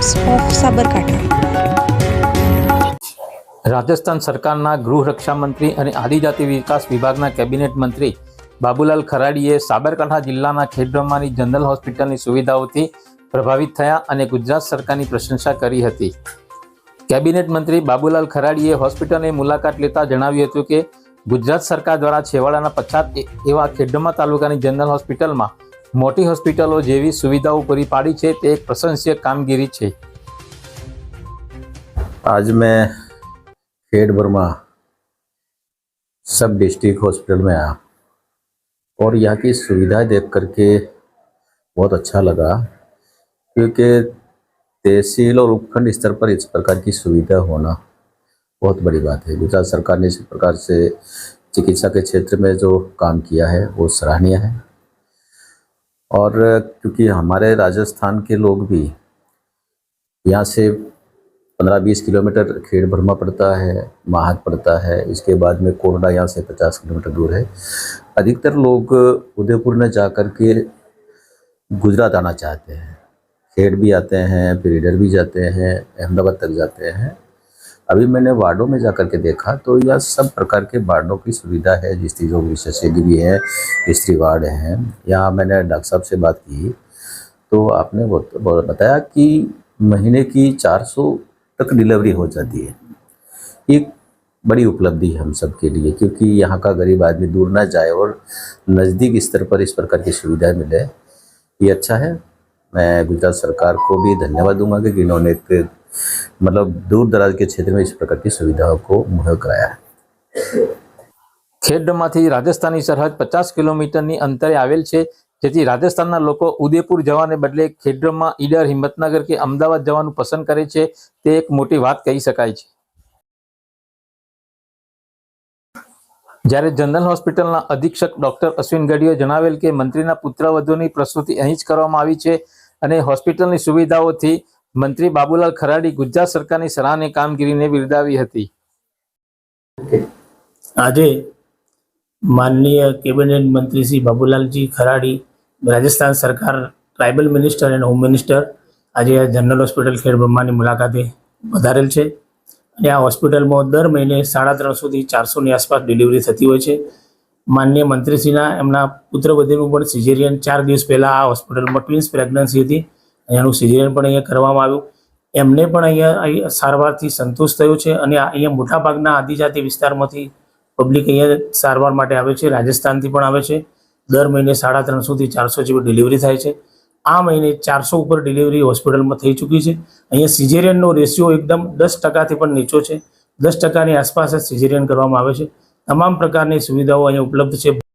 Times of Sabarkantha Rajasthan સરકારના ગૃહ રક્ષા મંત્રી અને આદિજાતિ વિકાસ વિભાગના કેબિનેટ મંત્રી બાબુલાલ ખરાડીએ સાબરકાંઠા જિલ્લાના ખેડબ્રહ્માની જનરલ હોસ્પિટલની સુવિધાઓથી પ્રભાવિત થયા અને ગુજરાત સરકારની પ્રશંસા કરી હતી. કેબિનેટ મંત્રી બાબુલાલ ખરાડીએ હોસ્પિટલની મુલાકાત લેતા જણાવ્યું હતું કે, ગુજરાત સરકાર દ્વારા છેવાડાના પછાત એવા ખેડબ્રહ્મા તાલુકાની જનરલ હોસ્પિટલમાં મોટી હોસ્પિટલો જેવી સુવિધાઓ પૂરી પાડી છે તે એક પ્રશંસનીય કામગીરી છે आज मैं खेड वर्मा सब डिस्ट्रिक्ट हॉस्पिटल में आया और यहाँ की सुविधाएं देख करके बहुत अच्छा लगा क्योंकि तहसील और उपखंड स्तर पर इस प्रकार की सुविधा होना बहुत बड़ी बात है गुजरात सरकार ने इस प्रकार से चिकित्सा के क्षेत्र में जो काम किया है वो सराहनीय है और क्योंकि हमारे राजस्थान के लोग भी यहाँ से पंद्रह बीस किलोमीटर खेड़ भरमा पड़ता है, माहत पड़ता है। इसके बाद में कोरडा यहाँ से पचास किलोमीटर दूर है। अधिकतर लोग उदयपुर में जा कर के गुजरात आना चाहते हैं। खेड़ भी आते हैं, फिर इधर भी जाते हैं, अहमदाबाद तक जाते हैं। अभी मैंने वार्डों में जा के देखा तो यह सब प्रकार के वार्डों की सुविधा है, जिस चीज़ों विशेषज्ञ भी हैं, स्त्री वार्ड हैं। यहाँ मैंने डॉक्टर साहब से बात की तो आपने बत- बताया कि महीने की 400 तक डिलीवरी हो जाती है। एक बड़ी उपलब्धि है हम सब के लिए, क्योंकि यहाँ का गरीब आदमी दूर ना जाए और नज़दीक स्तर पर इस प्रकार की सुविधाएँ मिले। ये अच्छा है। मैं गुजरात सरकार को भी धन्यवाद दूँगा कि इन्होंने एक मतलब दूर दराज के क्षेत्र में इस प्रकार की सुविधाओं को मुहैया कराया है ખેડમાંથી રાજસ્થાનની સરહદ પચાસ કિલોમીટરની અંતરે આવેલ છે જેથી રાજસ્થાનના લોકો ઉદયપુર જવાને બદલે ખેડબ્રહ્મા ઈડર હિંમતનગર કે અમદાવાદ જવાનું પસંદ કરે છે તે એક મોટી વાત કહી શકાય છે જ્યારે જનરલ હોસ્પિટલના અધિક્ષક ડોક્ટર અશ્વિન ગઢીએ જણાવેલ કે મંત્રીના પુત્રવધુની પ્રસૂતિ અહીં જ કરવામાં આવી છે અને હોસ્પિટલની સુવિધાઓથી મંત્રી બાબુલાલ ખરાડી ગુજરાત સરકારની સરાહની કામગીરીને બિરદાવી હતી. આજે માનનીય કેબિનેટ મંત્રી શ્રી બાબુલાલજી ખરાડી, રાજસ્થાન સરકાર, tribal minister and home minister આજે જનરલ હોસ્પિટલ ખેડબ્રહ્માની મુલાકાતે વધારેલ છે. અને આ હોસ્પિટલમાં દર મહિને સાડા ત્રણસોથી ચારસોની આસપાસ ડિલિવરી થતી હોય છે. માનનીય મંત્રીશ્રીના એમના પુત્રવધુનું પણ સિઝેરિયન ચાર દિવસ પહેલાં આ હોસ્પિટલમાં ટ્વિન્સ પ્રેગ્નન્સી હતી. એનું સિઝેરિયન પણ અહીંયા કરવામાં આવ્યું. એમને પણ અહીંયા અહીં સારવારથી સંતોષ થયો છે અને અહીંયા મોટાભાગના આદિજાતિ વિસ્તારમાંથી પબ્લિક અહીંયા સારવાર માટે આવે છે, રાજસ્થાનથી પણ આવે છે. દર મહિને સાડા ત્રણસોથી ચારસો જેવી ડિલિવરી થાય છે. આ મહિને ચારસો ઉપર ડિલિવરી હોસ્પિટલમાં થઈ ચૂકી છે. અહીંયા સિઝેરિયનનો રેશિયો એકદમ દસ ટકાથી પણ નીચો છે. દસ ટકાની આસપાસ જ સિઝેરિયન કરવામાં આવે છે. તમામ પ્રકારની સુવિધાઓ અહીંયા ઉપલબ્ધ છે.